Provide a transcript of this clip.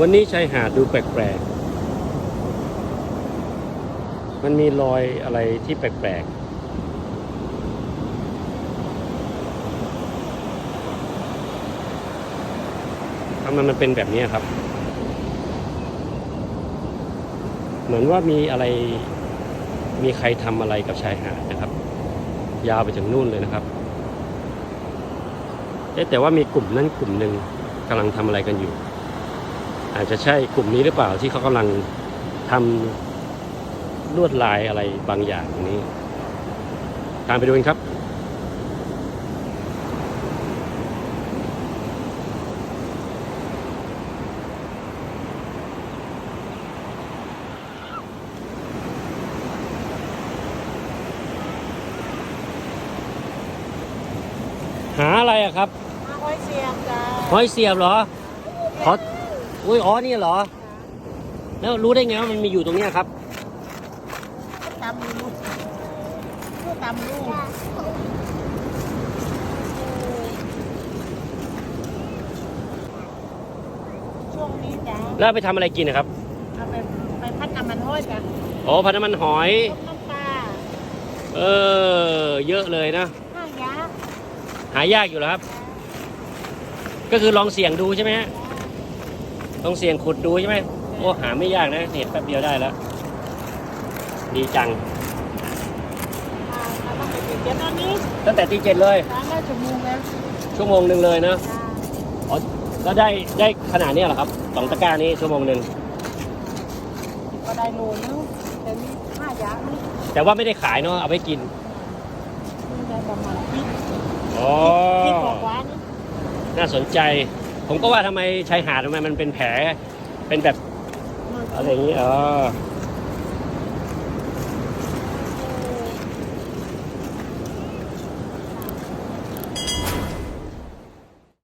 วันนี้ชายหาดดูแปลกๆ มันมีรอยอะไรที่แปลกๆทำไมมันเป็นแบบนี้ครับ เหมือนว่ามีอะไร มีใครทำอะไรกับชายหาดนะครับ ยาวไปถึงนู่นเลยนะครับแต่ว่ามีกลุ่มนั้นกลุ่มหนึ่งกำลังทำอะไรกันอยู่ อาจจะใช่กลุ่มนี้หรือเปล่าที่เขากำลังทำลวดลายอะไรบางอย่างตรงนี้ ตามไปดูกันครับหาอะไรอะครับมาไว้เสียงจ้าหอยเสียบเหรอขอ อุ้ยอ๋อนี่เหรอ แล้วรู้ได้ไงว่ามันมีอยู่ตรงเนี้ยครับตำลูกตำลูกช่วงนี้จ้าแล้วเอาไปทำอะไรกินนะครับ เอาไปไปพัดน้ำมันห้อยจ้ะอ๋อพันน้ำมันหอย ต้มน้ำปลาเออ เยอะเลยนะห้างยา หายากอยู่แล้วครับ ก็คือลองเสี่ยงดูใช่ไหมฮะ ลองเสี่ยงขุดดูใช่ไหมโอ้หาไม่ยากนะเห็นแป๊บเดียวได้แล้ว ดีจังเราต้องไปติดเดี๋ยวตอนนี้ตั้งแต่ตีเจ็ดเลย ร้านได้ชั่วโมงแล้วชั่วโมงหนึ่งเลยนะจ้าอ๋อแล้วได้ได้ขนาดเนี้ยเหรอครับสองตะกร้านี้ชั่วโมงหนึ่งก็ได้โลนึงแต่มีห้ายานี่แต่ว่าไม่ได้ขายเนาะเอาไปกินมีได้ประมาณพริกอ๋อพริกกว่าๆนี่น่าสนใจ ผมก็ว่าทำไมชายหาดทำไมมันเป็นแผลเป็นแบบอะไรอย่างนี้เออ